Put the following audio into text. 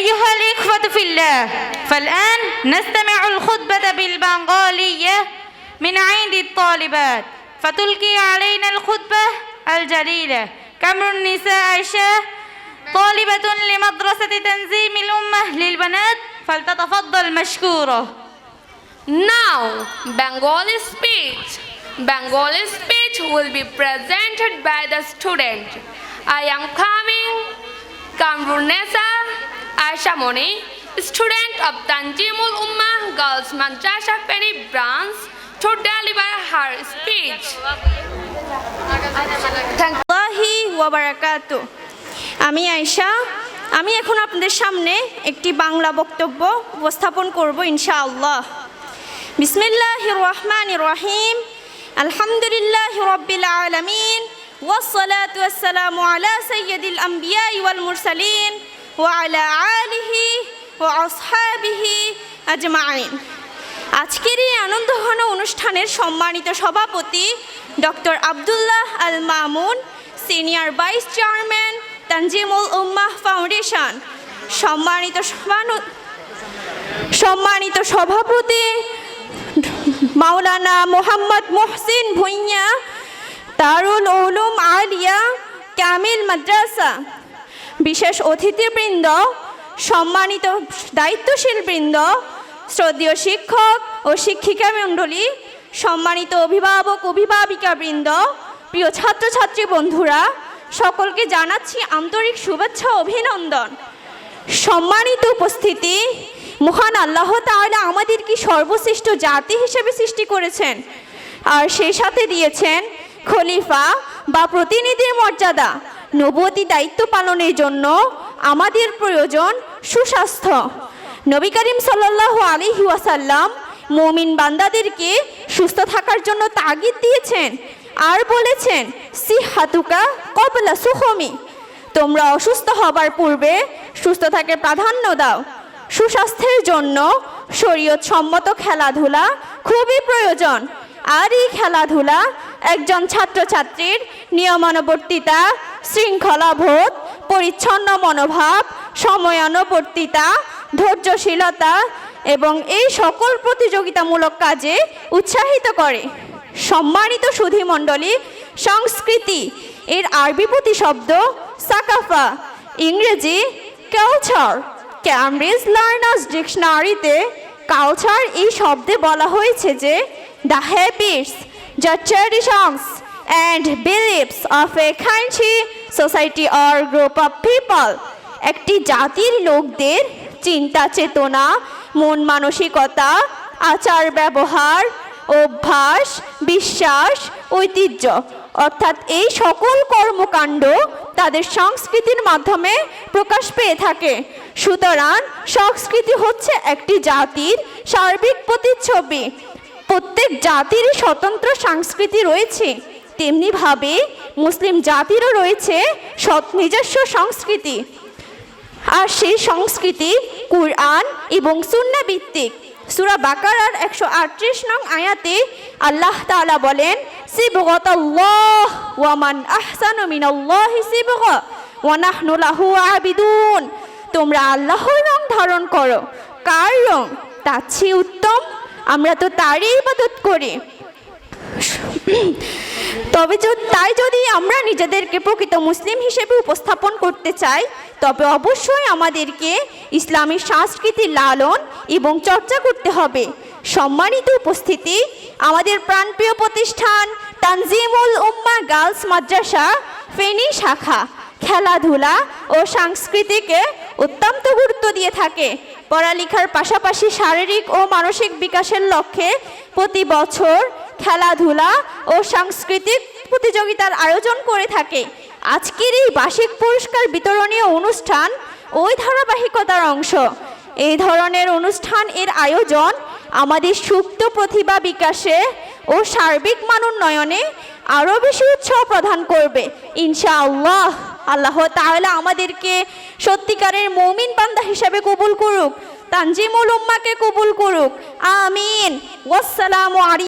أيها الإخوة في الله فالآن نستمع الخطبة بالبنغالية من عند الطالبات. فتلقي علينا الخطبة الجليلة. كمر النساء عائشة طالبة لمدرسة تنظيم الأمة للبنات فلتتفضل مشكورة. Now, Bengali speech. Bengali speech will be presented by the student. I am coming, Kamrunesa Aisha Moni, student of Tanjimul Ummah Girls Madrasa Ferry Branch, to deliver her speech. Thank you. আমি আয়শা আমি এখন আপনাদের সামনে একটি বাংলা বক্তব্য উপস্থাপন করব ইনশাআল্লাহ। বিসমিল্লাহ রহমান রহিম। আলহামদুলিল্লাহ রব্বিল আলমিন। ওয়াসালাতু আসসালামু আলা সাইয়্যিদিল আমবিয়া ওয়াল মুরসালিন। ওয়ালা আলিহি আজকের এই আনন্দঘন অনুষ্ঠানের সম্মানিত সভাপতি doctor Abdullah Al Mamun senior vice chairman Tanzimul Ummah foundation. সম্মানিত সম্মানিত সভাপতি মাওলানা মোহাম্মদ মোহসিন ভুইয়া তারুল উলুম আলিয়া, কামিল মাদ্রাসা বিশেষ অতিথিবৃন্দ, সম্মানিত দায়িত্বশীল বৃন্দ শ্রদ্ধেয় শিক্ষক ও শিক্ষিকা মণ্ডলী, সম্মানিত অভিভাবক অভিভাবিকা বৃন্দ প্রিয় ছাত্রছাত্রী বন্ধুরা, সকলকে জানাচ্ছি আন্তরিক শুভেচ্ছা অভিনন্দন। সম্মানিত উপস্থিতি, মহান আল্লাহ তাআলা আমাদেরকে সর্বশ্রেষ্ঠ জাতি হিসেবে সৃষ্টি করেছেন আর সেই সাথে দিয়েছেন খলিফা বা প্রতিনিধির মর্যাদা। নবতী দায়িত্ব পালনের জন্য আমাদের প্রয়োজন সুস্বাস্থ্য। নবী করিম সাল্লাহ আলিহি ওয়াসাল্লাম মমিন বান্দাদেরকে সুস্থ থাকার জন্য তাগিদ দিয়েছেন আর বলেছেন সি হাতুকা কবলা সুহমি। তোমরা অসুস্থ হবার পূর্বে সুস্থ সুস্থতাকে প্রাধান্য দাও। সুস্বাস্থ্যের জন্য শরীয়ত সম্মত খেলাধুলা খুবই প্রয়োজন। আর এই খেলাধুলা একজন ছাত্রছাত্রীর নিয়মানুবর্তিতা শৃঙ্খলাবোধ পরিচ্ছন্ন মনোভাব, সময়ানুবর্তিতা, ধৈর্যশীলতা এবং এই সকল প্রতিযোগিতামূলক কাজে উৎসাহিত করে। সম্মানিত সুধীমণ্ডলী সংস্কৃতি, এর আরবি প্রতিশব্দ সাকাফা, ইংরেজি কালচার, ক্যামব্রিজ লার্নার্স ডিকশনারিতে কালচার এই শব্দে বলা হয়েছে যে, the habits the traditions and beliefs of a country society or group of people একটি জাতির লোকদের চিন্তা, চেতনা, মন মানসিকতা, আচার, ব্যবহার, অভ্যাস, বিশ্বাস, ঐতিহ্য, অর্থাৎ এই সকল কর্মকাণ্ড তাদের সংস্কৃতির মাধ্যমে প্রকাশ পেয়ে থাকে। সুতরাং সংস্কৃতি হচ্ছে একটি জাতির সার্বিক প্রতিচ্ছবি। প্রত্যেক জাতিরই স্বতন্ত্র সংস্কৃতি রয়েছে। তেমনিভাবে মুসলিম জাতিরও রয়েছে সৎ নিজস্ব সংস্কৃতি। আর সেই সংস্কৃতি কুরআন এবং সুন্না ভিত্তিক। সুরা বাকারার একশো আটত্রিশ নং আয়াতে আল্লাহ তাআলা বলেন, সিবগতাল্লাহ ওয়ামান আহসানু মিনাল্লাহি সিবগ ওয়া নাহনু লাহু আবিদুন। তোমরা আল্লাহর রং ধারণ করো। কার রং? তার চেয়ে উত্তম। আমরা তো তারই ইবাদত করি। তবে তাই যদি আমরা নিজেদেরকে প্রকৃত মুসলিম হিসেবে উপস্থাপন করতে চাই, তবে অবশ্যই আমাদেরকে ইসলামী সংস্কৃতি লালন এবং চর্চা করতে হবে। সম্মানিত উপস্থিতি, আমাদের প্রাণপ্রিয় প্রতিষ্ঠান তানজিমুল উম্মা গার্লস মাদ্রাসা, ফেনী শাখা, খেলাধুলা ও সংস্কৃতিকে অত্যন্ত গুরুত্ব দিয়ে থাকে। পড়ালেখার পাশাপাশি শারীরিক ও মানসিক বিকাশের লক্ষ্যে প্রতি বছর খেলাধুলা ও সাংস্কৃতিক প্রতিযোগিতার আয়োজন করে থাকে। আজকের এই বার্ষিক পুরস্কার বিতরণীয় অনুষ্ঠান ওই ধারাবাহিকতার অংশ। এই ধরনের অনুষ্ঠান এর আয়োজন আমাদের সুপ্ত প্রতিভা বিকাশে ও সার্বিক মানোন্নয়নে আরও বেশি উৎসাহ প্রদান করবে। ইনশাআল্লাহ। আল্লাহ তাহলে আমাদেরকে সত্যিকারের মৌমিন বান্দা হিসাবে কবুল করুক, তানজিমুল উম্মাকে কবুল করুক। আমিন। ওয়াসসালামু আলাইকুম।